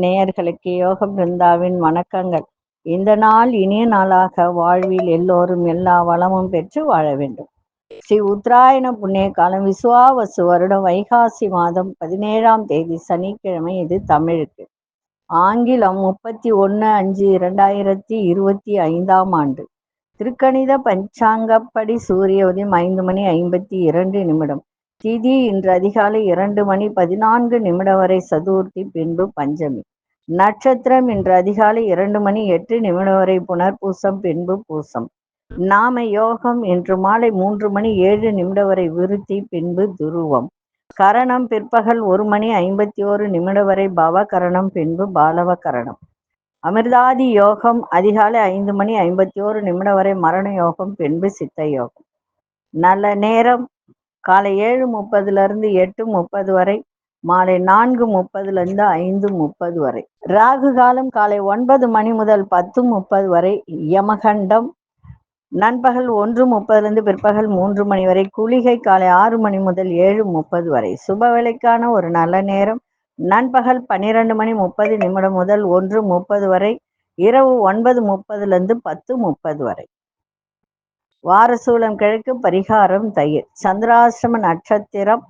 நேயர்களுக்கு யோக பிருந்தாவின் வணக்கங்கள். இந்த நாள் இனிய நாளாக வாழ்வில் எல்லோரும் எல்லா வளமும் பெற்று வாழ வேண்டும். ஸ்ரீ உத்தராயண புண்ணிய காலம் விசுவாவசு வருடம் வைகாசி மாதம் பதினேழாம் தேதி சனிக்கிழமை இது தமிழுக்கு. ஆங்கிலம் முப்பத்தி ஒன்று அஞ்சு இரண்டாயிரத்தி இருபத்தி ஐந்தாம் ஆண்டு. திருக்கணித பஞ்சாங்கப்படி சூரிய உதயம் ஐந்து மணி ஐம்பத்தி இரண்டு நிமிடம். திதி இன்று அதிகாலை இரண்டு மணி பதினான்கு நிமிடம் வரை சதுர்த்தி பின்பு பஞ்சமி. நட்சத்திரம் இன்று அதிகாலை இரண்டு மணி எட்டு நிமிடம் வரை புனர்பூசம் பின்பு பூசம். நாம யோகம் இன்று மாலை மூன்று மணி ஏழு நிமிடம் வரை விருத்தி பின்பு துருவம். கரணம் பிற்பகல் ஒரு மணி ஐம்பத்தி ஓரு நிமிடம் வரை பவ கரணம் பின்பு பாலவ கரணம் அமிர்தாதி யோகம் அதிகாலை ஐந்து மணி ஐம்பத்தி ஓரு நிமிடம் வரை மரண யோகம் பின்பு சித்த யோகம். நல்ல நேரம் காலை ஏழு முப்பதுல இருந்து எட்டு முப்பது வரை மாலை நான்கு முப்பதுல இருந்து ஐந்து முப்பது வரை. ராகு காலம் காலை ஒன்பது மணி முதல் பத்து முப்பது வரை யமகண்டம். நண்பகல் ஒன்று முப்பதுலேருந்து பிற்பகல் மூன்று மணி வரை குளிகை காலை ஆறு மணி முதல் ஏழு முப்பது வரை. சுப வேலைக்கான ஒரு நல்ல நேரம் நண்பகல் பன்னிரெண்டு மணி முப்பது நிமிடம் முதல் ஒன்று முப்பது வரை இரவு ஒன்பது முப்பதுலேருந்து பத்து முப்பது வரை. வாரசூலம் கிழக்கு பரிகாரம் தயிர். சந்திராசிரம நட்சத்திரம்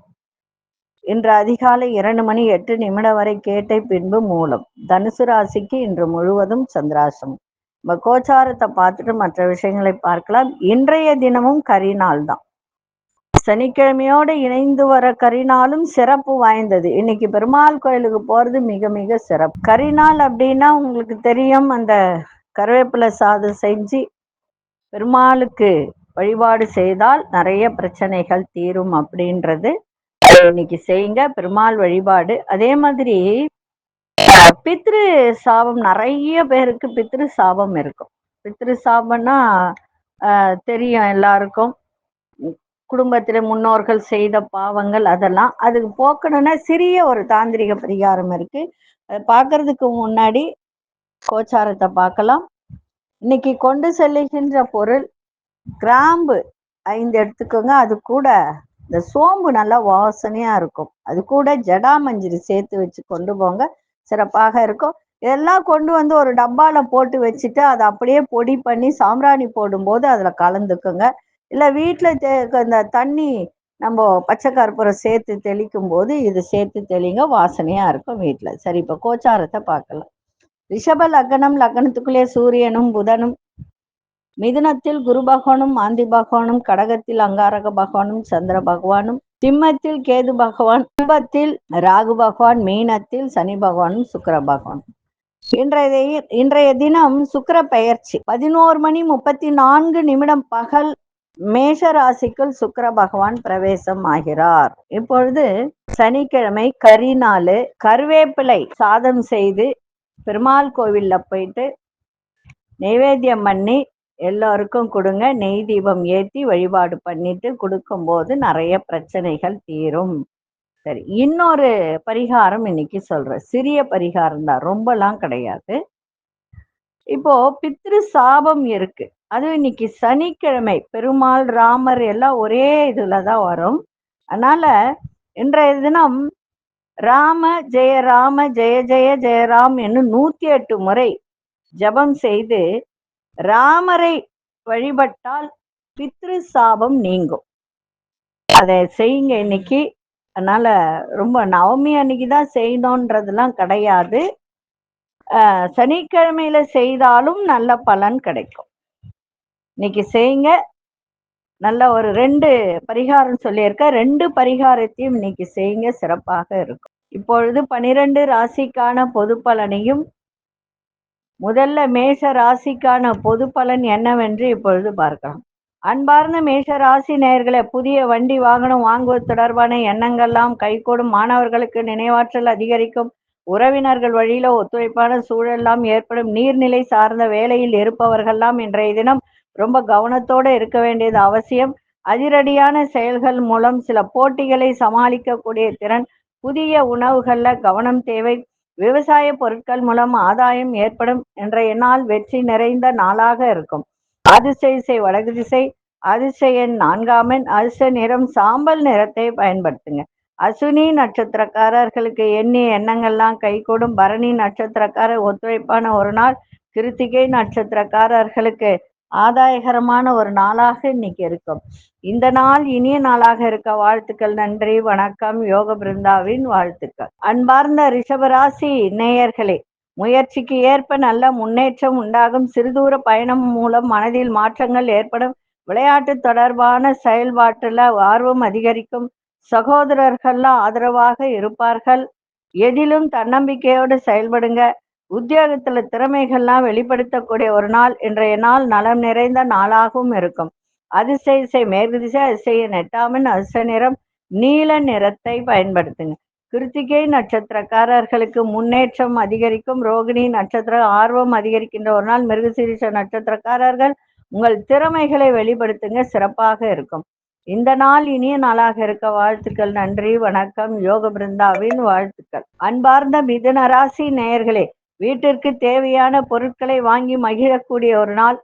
இன்று அதிகாலை இரண்டு மணி எட்டு நிமிடம் வரை கேட்டை பின்பு மூலம். தனுசு ராசிக்கு இன்று முழுவதும் சந்திராசிரமம் நம்ம கோச்சாரத்தை பார்த்துட்டு மற்ற விஷயங்களை பார்க்கலாம். இன்றைய தினமும் கரிநாள் தான். சனிக்கிழமையோடு இணைந்து வர கரிநாளும் சிறப்பு வாய்ந்தது. இன்னைக்கு பெருமாள் கோயிலுக்கு போறது மிக மிக சிறப்பு. கரிநாள் அப்படின்னா உங்களுக்கு தெரியும் அந்த கருவேப்பிலை சாதம் செஞ்சு பெருமாளுக்கு வழிபாடு செய்தால் நிறைய பிரச்சனைகள் தீரும் அப்படின்றது இன்னைக்கு செய்யுங்க பெருமாள் வழிபாடு. அதே மாதிரி பித்ரு சாபம் நிறைய பேருக்கு பித்ரு சாபம் இருக்கும். பித்ரு சாபம்னா தெரியும் எல்லாருக்கும். குடும்பத்தில் முன்னோர்கள் செய்த பாவங்கள் அதெல்லாம். அதுக்கு போக்கணும்னா சிறிய ஒரு தாந்திரிக பரிகாரம் இருக்கு. அதை பார்க்கறதுக்கு முன்னாடி கோச்சாரத்தை பார்க்கலாம் இன்னைக்கு கொண்டு செல்லுகின்ற பொருள் கிராம்பு. ஐந்து எடுத்துக்கோங்க. அது கூட இந்த சோம்பு நல்லா வாசனையா இருக்கும். அது கூட ஜடாமஞ்சிரி சேர்த்து வச்சு கொண்டு போங்க. சிறப்பாக இருக்கும். இதெல்லாம் கொண்டு வந்து ஒரு டப்பால போட்டு வச்சுட்டு அதை அப்படியே பொடி பண்ணி சாம்பிராணி போடும்போது அதுல கலந்துக்குங்க. இல்லை வீட்டில் இந்த தண்ணி நம்ம பச்சை கற்பூரம் சேர்த்து தெளிக்கும் போது இது சேர்த்து தெளிங்க வாசனையா இருக்கும் வீட்டில் சரி இப்போ கோச்சாரத்தை பார்க்கலாம். ரிஷப லக்னம் லக்னத்துக்குள்ளே சூரியனும் புதனும். மிதுனத்தில் குரு பகவானும் ஆந்தி பகவானும் கடகத்தில் அங்காரக பகவானும் சந்திர பகவானும் சிம்மத்தில் கேது பகவான் கும்பத்தில் ராகு பகவான் மீனத்தில் சனி பகவானும் சுக்கர பகவான். இன்றைய இன்றைய தினம் சுக்கர பெயர்ச்சி. பதினோரு மணி முப்பத்தி நான்கு நிமிடம் பகல் மேஷ ராசிக்குள் சுக்கர பகவான் பிரவேசம் ஆகிறார். இப்பொழுது சனிக்கிழமை கரிநாள் கருவேப்பிலை சாதம் செய்து பெருமாள் கோவில்ல போயிட்டு நைவேத்தியம் பண்ணி எல்லோருக்கும் கொடுங்க. நெய் தீபம் ஏற்றி வழிபாடு பண்ணிட்டு கொடுக்கும்போது நிறைய பிரச்சனைகள் தீரும். சரி இன்னொரு பரிகாரம் இன்னைக்கு சொல்றேன். சிறிய பரிகாரம் தான். ரொம்பலாம் கிடையாது. இப்போ பித்ரு சாபம் இருக்கு. அதுவும் இன்னைக்கு சனிக்கிழமை. பெருமாள் ராமர் எல்லாம் ஒரே இதுல தான் வரும். அதனால இன்றைய தினம் ராம ஜெய ராம ஜெய ஜெய ஜெயராம் என்னும் நூத்தி எட்டு முறை ஜபம் செய்து ராமரை வழிபட்டால் பித்ரு சாபம் நீங்கும். அதை செய்யுங்க இன்னைக்கு. அதனால ரொம்ப நவமி அன்னைக்கு தான் செய்யணுன்றதுலாம் கிடையாது. சனிக்கிழமையில செய்தாலும் நல்ல பலன் கிடைக்கும். இன்னைக்கு செய்யுங்க. நல்ல ஒரு ரெண்டு பரிகாரம் சொல்லியிருக்க. ரெண்டு பரிகாரத்தையும் இன்னைக்கு செய்யுங்க. சிறப்பாக இருக்கும். இப்பொழுது பனிரெண்டு ராசிக்கான பொது பலனையும் முதல்ல மேஷ ராசிக்கான பொது பலன் என்னவென்று இப்பொழுது பார்க்கலாம். அன்பார்ந்த மேஷ ராசி நேர்களை புதிய வண்டி வாகனம் வாங்குவது தொடர்பான எண்ணங்கள்லாம் கைகூடும். மாணவர்களுக்கு நினைவாற்றல் அதிகரிக்கும். உறவினர்கள் வழியில ஒத்துழைப்பான சூழல்லாம் ஏற்படும். நீர்நிலை சார்ந்த வேலையில் இருப்பவர்கள்லாம் இன்றைய தினம் ரொம்ப கவனத்தோடு இருக்க வேண்டியது அவசியம். அதிரடியான செயல்கள் மூலம் சில போட்டிகளை சமாளிக்கக்கூடிய திறன் புதிய உணவுகள்ல கவனம் தேவை. விவசாய பொருட்கள் மூலம் ஆதாயம் ஏற்படும் என்ற என்னால் வெற்றி நிறைந்த நாளாக இருக்கும். அதிசய இசை வடக்கு திசை அதிசயன் நான்காம் எண் அதிர்ஷ்ட நிறம் சாம்பல் நிறத்தை பயன்படுத்துங்க. அசுனி நட்சத்திரக்காரர்களுக்கு எண்ணி எண்ணங்கள்லாம் கைகூடும் பரணி நட்சத்திரக்காரர் ஒத்துழைப்பான ஒரு நாள். கிருத்திகை நட்சத்திரக்காரர்களுக்கு ஆதாயகரமான ஒரு நாளாக இன்னைக்கு இருக்கும். இந்த நாள் இனிய நாளாக இருக்க வாழ்த்துக்கள் நன்றி வணக்கம் யோக பிருந்தாவின் வாழ்த்துக்கள். அன்பார்ந்த ரிஷபராசி நேயர்களே முயற்சிக்கு ஏற்ப நல்ல முன்னேற்றம் உண்டாகும். சிறுதூர பயணம் மூலம் மனதில் மாற்றங்கள் ஏற்படும். விளையாட்டு தொடர்பான செயல்பாட்டுல ஆர்வம் அதிகரிக்கும். சகோதரர்கள்லாம் ஆதரவாக இருப்பார்கள். எதிலும் தன்னம்பிக்கையோடு செயல்படுங்க. உத்தியோகத்துல திறமைகள்லாம் வெளிப்படுத்தக்கூடிய ஒரு நாள் இன்றைய நாள் நலம் நிறைந்த நாளாகவும் இருக்கும். அதிசய இசை மேற்கு திசை அதிசய நெட்டாமின் அதிர்ஷ்ட நிறம் நீல நிறத்தை பயன்படுத்துங்க. கிருத்திகை நட்சத்திரக்காரர்களுக்கு முன்னேற்றம் அதிகரிக்கும். ரோகிணி நட்சத்திர ஆர்வம் அதிகரிக்கின்ற ஒரு நாள். மிருகசீரிஷ நட்சத்திரக்காரர்கள் உங்கள் திறமைகளை வெளிப்படுத்துங்க. சிறப்பாக இருக்கும். இந்த நாள் இனிய நாளாக இருக்க வாழ்த்துக்கள். நன்றி வணக்கம். யோக பிருந்தாவின் வாழ்த்துக்கள். அன்பார்ந்த மிதுன ராசி நேயர்களே வீட்டிற்கு தேவையான பொருட்களை வாங்கி மகிழக்கூடிய ஒரு நாள்.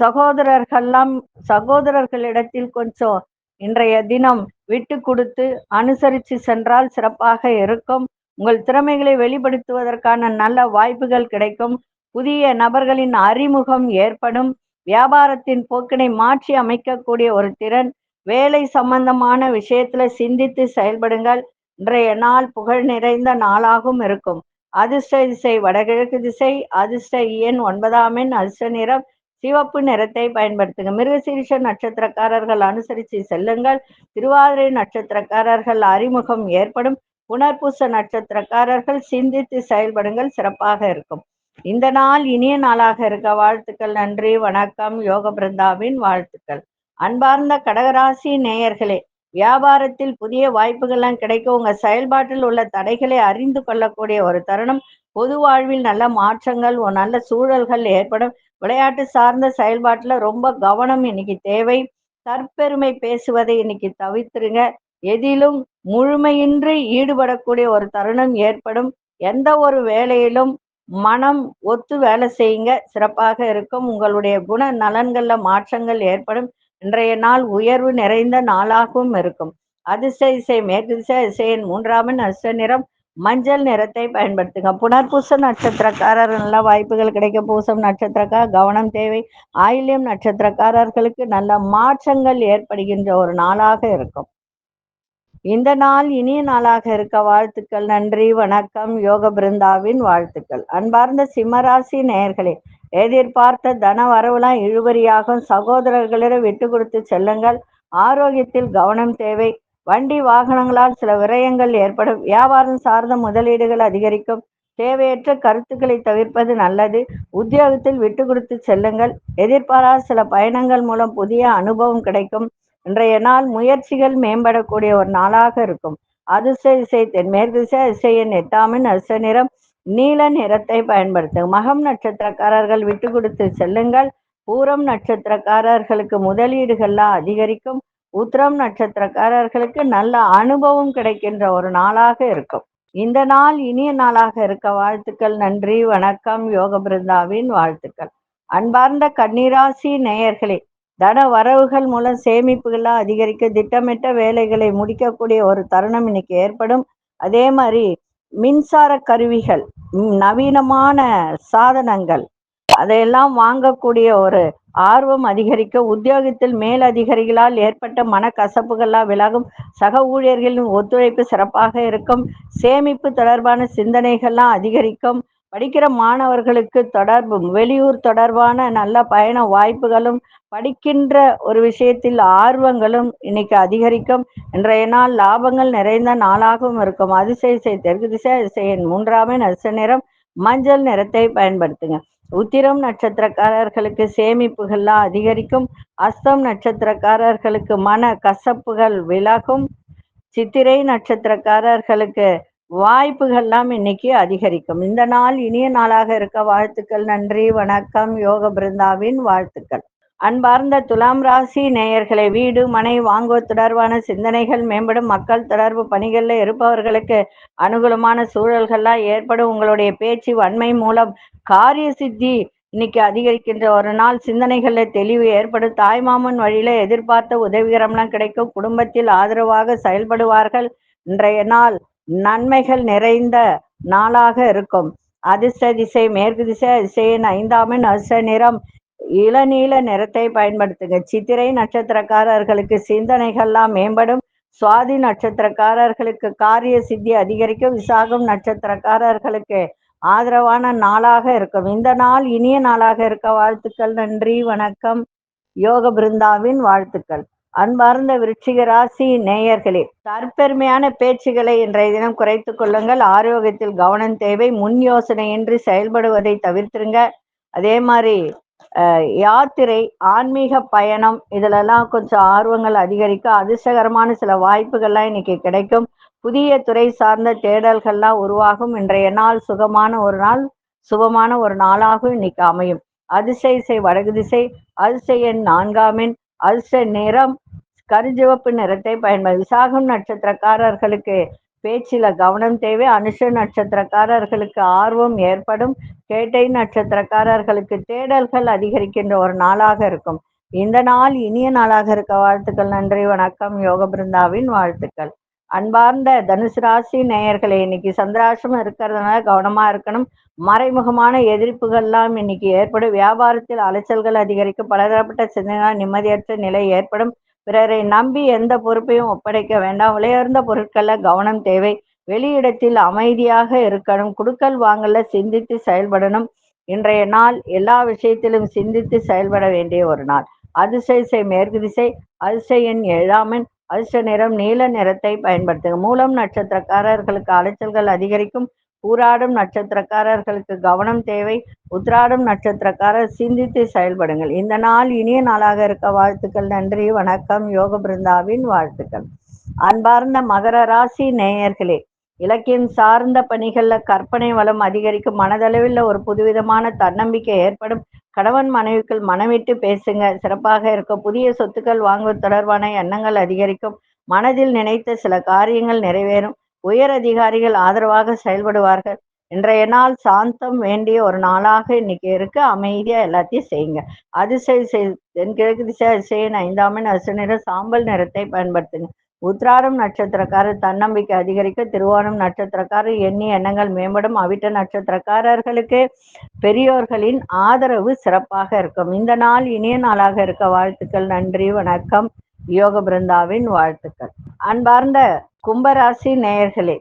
சகோதரர்கள்லாம் சகோதரர்களிடத்தில் கொஞ்சம் இன்றைய தினம் விட்டு கொடுத்து அனுசரித்து சென்றால் சிறப்பாக இருக்கும். உங்கள் திறமைகளை வெளிப்படுத்துவதற்கான நல்ல வாய்ப்புகள் கிடைக்கும். புதிய நபர்களின் அறிமுகம் ஏற்படும். வியாபாரத்தின் போக்கினை மாற்றி அமைக்கக்கூடிய ஒரு திறன். வேலை சம்பந்தமான விஷயத்துல சிந்தித்து செயல்படுங்கள். இன்றைய நாள் புகழ் நிறைந்த நாளாகவும் இருக்கும். அதிர்ஷ்ட திசை வடகிழக்கு திசை அதிர்ஷ்ட இயன் ஒன்பதாம் எண் அதிர்ஷ்ட நிறம் சிவப்பு நிறத்தை பயன்படுத்துங்க. மிருகசீரிஷ நட்சத்திரக்காரர்கள் அனுசரித்து செல்லுங்கள். திருவாதிரை நட்சத்திரக்காரர்கள் அறிமுகம் ஏற்படும். புனர்பூச நட்சத்திரக்காரர்கள் சிந்தித்து செயல்படுங்கள். சிறப்பாக இருக்கும். இந்த நாள் இனிய நாளாக இருக்க வாழ்த்துக்கள். நன்றி வணக்கம். யோக பிருந்தாவின் வாழ்த்துக்கள். அன்பார்ந்த கடகராசி நேயர்களே வியாபாரத்தில் புதிய வாய்ப்புகள்லாம் கிடைக்கும் உங்க செயல்பாட்டில் உள்ள தடைகளை அறிந்து கொள்ளக்கூடிய ஒரு தருணம். பொது வாழ்வில் நல்ல மாற்றங்கள் ஒரு நல்ல சூழல்கள் ஏற்படும். விளையாட்டு சார்ந்த செயல்பாட்டுல ரொம்ப கவனம் இன்னைக்கு தேவை. தற்பெருமை பேசுவதை இன்னைக்கு தவிர்த்துருங்க. எதிலும் முழுமையின்றி ஈடுபடக்கூடிய ஒரு தருணம் ஏற்படும். எந்த ஒரு வேலையிலும் மனம் ஒத்து வேலை செய்யுங்க. சிறப்பாக இருக்கும். உங்களுடைய குண நலன்கள்ல மாற்றங்கள் ஏற்படும். இன்றைய நாள் உயர்வு நிறைந்த நாளாகவும் இருக்கும். அதிர்ஷ்ட இசை மேற்கு திசை இசையின் மூன்றாவது அஷ்ட நிறம் மஞ்சள் நிறத்தை பயன்படுத்துங்க புனர்பூச நட்சத்திரக்காரர் நல்ல வாய்ப்புகள் கிடைக்க பூசம் நட்சத்திரக்கார் கவனம் தேவை. ஆயில்யம் நட்சத்திரக்காரர்களுக்கு நல்ல மாற்றங்கள் ஏற்படுகின்ற ஒரு நாளாக இருக்கும். இந்த நாள் இனிய நாளாக இருக்க வாழ்த்துக்கள். நன்றி வணக்கம். யோக பிருந்தாவின் வாழ்த்துக்கள். அன்பார்ந்த சிம்மராசி நேயர்களே எதிர்பார்த்த தன வரவுலாம் இழுபறியாகும். சகோதரர்களிடம் விட்டு கொடுத்து செல்லுங்கள். ஆரோக்கியத்தில் கவனம் தேவை. வண்டி வாகனங்களால் சில விரயங்கள் ஏற்படும். வியாபாரம் சார்ந்த முதலீடுகள் அதிகரிக்கும். தேவையற்ற கருத்துக்களை தவிர்ப்பது நல்லது. உத்தியோகத்தில் விட்டு கொடுத்து செல்லுங்கள். எதிர்பாராத சில பயணங்கள் மூலம் புதிய அனுபவம் கிடைக்கும். இன்றைய நாள் முயற்சிகள் மேம்படக்கூடிய ஒரு நாளாக இருக்கும். அதிர்ஷ்ட இசை தென்மேற்கு திசை இசையின் எட்டாமின் அதிர்ஷ்ட நிறம் நீல நிறத்தை பயன்படுத்தும் மகம் நட்சத்திரக்காரர்கள் விட்டு கொடுத்து செல்லுங்கள். பூரம் நட்சத்திரக்காரர்களுக்கு முதலீடுகள்லாம் அதிகரிக்கும். உத்திரம் நட்சத்திரக்காரர்களுக்கு நல்ல அனுபவம் கிடைக்கின்ற ஒரு நாளாக இருக்கும். இந்த நாள் இனிய நாளாக இருக்க வாழ்த்துக்கள் நன்றி வணக்கம் யோக பிருந்தாவின் வாழ்த்துக்கள். அன்பார்ந்த கன்னிராசி நேயர்களே தன வரவுகள் மூலம் சேமிப்புகள்லாம் அதிகரிக்க திட்டமிட்ட வேலைகளை முடிக்கக்கூடிய ஒரு தருணம் இன்னைக்கு ஏற்படும். அதே மாதிரி மின்சார கருவிகள் நவீனமான சாதனங்கள் அதையெல்லாம் வாங்கக்கூடிய ஒரு ஆர்வம் அதிகரிக்க உத்தியோகத்தில் மேல் அதிகாரிகளால் ஏற்பட்ட மனக்கசப்புகளால் விலகும் சக ஊழியர்களின் ஒத்துழைப்பு சிறப்பாக இருக்கும். சேமிப்பு தொடர்பான சிந்தனைகள்லாம் அதிகரிக்கும். படிக்கிற மாணவர்களுக்கு தொடர்பு வெளியூர் தொடர்பான நல்ல பயண வாய்ப்புகளும் படிக்கின்ற ஒரு விஷயத்தில் ஆர்வங்களும் இன்னைக்கு அதிகரிக்கும். இன்றைய நாள் லாபங்கள் நிறைந்த நாளாகவும் இருக்கும். அதிசய இசை தெற்கு திசை அதிசயன் மூன்றாமே நரிச நிறம் மஞ்சள் நிறத்தை பயன்படுத்துங்க. உத்திரம் நட்சத்திரக்காரர்களுக்கு சேமிப்புகள்லாம் அதிகரிக்கும். அஸ்தம் நட்சத்திரக்காரர்களுக்கு மன கசப்புகள் விலகும். சித்திரை நட்சத்திரக்காரர்களுக்கு வாய்ப்புகள்லாம் இன்னைக்கு அதிகரிக்கும். இந்த நாள் இனிய நாளாக இருக்க வாழ்த்துக்கள். நன்றி வணக்கம். யோக பிருந்தாவின் வாழ்த்துக்கள். அன்பார்ந்த துலாம் ராசி நேயர்களை வீடு மனை வாங்குவது தொடர்பான சிந்தனைகள் மேம்படும். மக்கள் தொடர்பு பணிகளில் இருப்பவர்களுக்கு அனுகூலமான சூழல்கள்லாம் ஏற்படும். உங்களுடைய பேச்சு வன்மை மூலம் காரிய சித்தி இன்னைக்கு அதிகரிக்கின்ற ஒரு நாள். சிந்தனைகள்ல தெளிவு ஏற்படும். தாய்மாமன் வழியில எதிர்பார்த்த உதவிகரம்லாம் கிடைக்கும். குடும்பத்தில் ஆதரவாக செயல்படுவார்கள். இன்றைய நாள் நன்மைகள் நிறைந்த நாளாக இருக்கும். அதிர்ஷ்ட திசை மேற்கு திசை திசையின் ஐந்தாமின் அதிர்ஷ்ட நிறம். இளநீல நிறத்தை பயன்படுத்துங்க. சித்திரை நட்சத்திரக்காரர்களுக்கு சிந்தனைகள்லாம் மேம்படும். சுவாதி நட்சத்திரக்காரர்களுக்கு காரிய சித்தி அதிகரிக்கும். விசாகம் நட்சத்திரக்காரர்களுக்கு ஆதரவான நாளாக இருக்கும். இந்த நாள் இனிய நாளாக இருக்க வாழ்த்துக்கள். நன்றி வணக்கம். யோக பிருந்தாவின் வாழ்த்துக்கள். அன்பார்ந்த விருட்சிக ராசி நேயர்களே தற்பெருமையான பேச்சுகளை இன்றைய தினம் குறைத்து கொள்ளுங்கள். ஆரோக்கியத்தில் கவனம் தேவை. முன் யோசனையின்றி செயல்படுவதை தவிர்த்திருங்க. அதே மாதிரி யாத்திரை ஆன்மீக பயணம் இதுலெல்லாம் கொஞ்சம் ஆர்வங்கள் அதிகரிக்க அதிர்ஷ்டகரமான சில வாய்ப்புகள்லாம் இன்னைக்கு கிடைக்கும். புதிய துறை சார்ந்த தேடல்கள்லாம் உருவாகும். இன்றைய நாள் சுகமான ஒரு நாள் சுபமான ஒரு நாளாகவும் இன்னைக்கு அமையும். அதிசய இசை வடகு திசை அதிசய எண் நான்காமின் அதிர்ஷ்ட நிறம் கருஞ்சிவப்பு நிறத்தை பயன்படும் விசாகம் நட்சத்திரக்காரர்களுக்கு பேச்சில கவனம் தேவை. அனுஷ நட்சத்திரக்காரர்களுக்கு ஆர்வம் ஏற்படும். கேட்டை நட்சத்திரக்காரர்களுக்கு தேடல்கள் அதிகரிக்கின்ற ஒரு நாளாக இருக்கும். இந்த நாள் இனிய நாளாக இருக்க வாழ்த்துக்கள். நன்றி வணக்கம். யோக பிருந்தாவின் வாழ்த்துக்கள். அன்பார்ந்த தனுசு ராசி நேயர்களே இன்னைக்கு சந்திராசம் இருக்கிறதுனால கவனமா இருக்கணும். மறைமுகமான எதிர்ப்புகள்லாம் இன்னைக்கு ஏற்படும். வியாபாரத்தில் அலைச்சல்கள் அதிகரிக்கும். பலதரப்பட்ட சிந்தனை நிம்மதியற்ற நிலை ஏற்படும். பிறரை நம்பி எந்த பொறுப்பையும் ஒப்படைக்க வேண்டாம். விலையுயர்ந்த பொருட்கள்ல கவனம் தேவை. வெளியிடத்தில் அமைதியாக இருக்கணும். குடுக்கல் வாங்கல சிந்தித்து செயல்படணும். இன்றைய நாள் எல்லா விஷயத்திலும் சிந்தித்து செயல்பட வேண்டிய ஒரு நாள். அதிசய மேற்கு திசை அதிசயன் எண் அதிர்ஷ்ட நிறம் நீல நிறத்தை பயன்படுத்துங்க மூலம் நட்சத்திரக்காரர்களுக்கு அலைச்சல்கள் அதிகரிக்கும். பூராடும் நட்சத்திரக்காரர்களுக்கு கவனம் தேவை. உத்ராடும் நட்சத்திரக்காரர் சிந்தித்து செயல்படுங்கள். இந்த நாள் இனிய நாளாக இருக்க வாழ்த்துக்கள் நன்றி வணக்கம். யோக பிருந்தாவின் வாழ்த்துக்கள். அன்பார்ந்த மகர ராசி நேயர்களே இலக்கியம் சார்ந்த பணிகள்ல கற்பனை வளம் அதிகரிக்கும். மனதளவில் ஒரு புதுவிதமான தன்னம்பிக்கை ஏற்படும். கணவன் மனைவிக்குள் மனமிட்டு பேசுங்க. சிறப்பாக இருக்கும் புதிய சொத்துக்கள் வாங்குவது தொடர்பான எண்ணங்கள் அதிகரிக்கும். மனதில் நினைத்த சில காரியங்கள் நிறைவேறும். உயர் அதிகாரிகள் ஆதரவாக செயல்படுவார்கள். இன்றைய நாள் சாந்தம் வேண்டிய ஒரு நாளாக இன்னைக்கு இருக்கு. அமைதியா எல்லாத்தையும் செய்யுங்க. அதிசய செய் தென்கிழக்கு திசை அதிசயன் ஐந்தாமின் அசு நிற சாம்பல் நிறத்தை பயன்படுத்துங்க. உத்ராரம் நட்சத்திரக்காரர் தன்னம்பிக்கை அதிகரிக்க திருவோணம் நட்சத்திரக்காரர் எண்ணி எண்ணங்கள் மேம்படும். அவிட்ட நட்சத்திரக்காரர்களுக்கு பெரியோர்களின் ஆதரவு சிறப்பாக இருக்கும். இந்த நாள் இனிய நாளாக இருக்க. வாழ்த்துக்கள் நன்றி வணக்கம். யோக பிருந்தாவின் வாழ்த்துக்கள். அன்பார்ந்த கும்பராசி நேயர்களே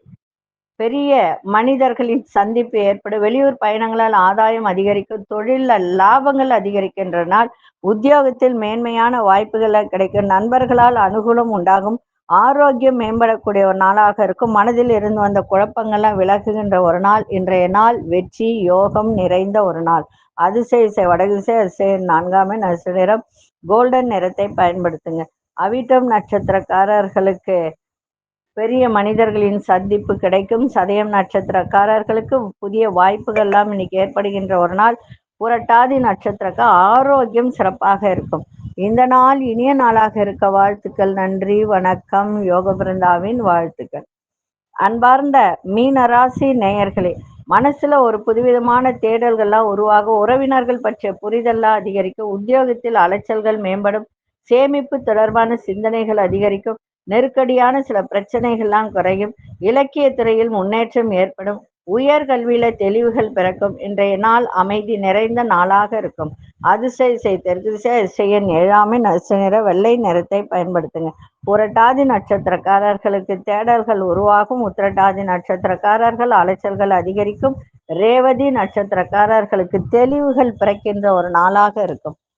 பெரிய மனிதர்களின் சந்திப்பு ஏற்படும் வெளியூர் பயணங்களால் ஆதாயம் அதிகரிக்கும் தொழில லாபங்கள் அதிகரிக்கின்ற நாள் உத்தியோகத்தில் மேன்மையான வாய்ப்புகள் கிடைக்கும் நண்பர்களால் அனுகூலம் உண்டாகும் ஆரோக்கியம் மேம்படக்கூடிய ஒரு நாளாக இருக்கும் மனதில் இருந்து வந்த குழப்பங்கள்லாம் விலகுகின்ற ஒரு நாள் இன்றைய நாள் வெற்றி யோகம் நிறைந்த ஒரு நாள். அதிசய இசை வடதிசை அதிசய நான்காம் எண் நிறம் கோல்டன் நிறத்தை பயன்படுத்துங்க. அவிட்டம் நட்சத்திரக்காரர்களுக்கு பெரிய மனிதர்களின் சந்திப்பு கிடைக்கும். சதயம் நட்சத்திரக்காரர்களுக்கு புதிய வாய்ப்புகள்லாம் இன்னைக்கு ஏற்படுகின்ற ஒரு நாள். புரட்டாதி நட்சத்திரக்கு ஆரோக்கியம் சிறப்பாக இருக்கும். இந்த நாள் இனிய நாளாக இருக்க வாழ்த்துக்கள் நன்றி வணக்கம் யோக பிருந்தாவின் வாழ்த்துக்கள். அன்பார்ந்த மீனராசி நேயர்களே மனசுல ஒரு புதுவிதமான தேடல்கள்லாம் உருவாகும் உறவினர்கள் பற்றிய புரிதல்லாம் அதிகரிக்கும் உத்தியோகத்தில் அலைச்சல்கள் மேம்படும் சேமிப்பு தொடர்பான சிந்தனைகள் அதிகரிக்கும் நெருக்கடியான சில பிரச்சனைகள்லாம் குறையும். இலக்கிய துறையில் முன்னேற்றம் ஏற்படும். உயர்கல்வியில தெளிவுகள் பிறக்கும். இன்றைய நாள் அமைதி நிறைந்த நாளாக இருக்கும். அதிசய இசை தெற்கு திசை அதிசயன் ஏழாமை நரிச நிற வெள்ளை நிறத்தை பயன்படுத்துங்க. புரட்டாதி நட்சத்திரக்காரர்களுக்கு தேடல்கள் உருவாகும். உத்திரட்டாதி நட்சத்திரக்காரர்கள் அலைச்சல்கள் அதிகரிக்கும். ரேவதி நட்சத்திரக்காரர்களுக்கு தெளிவுகள் பிறக்கின்ற ஒரு நாளாக இருக்கும்.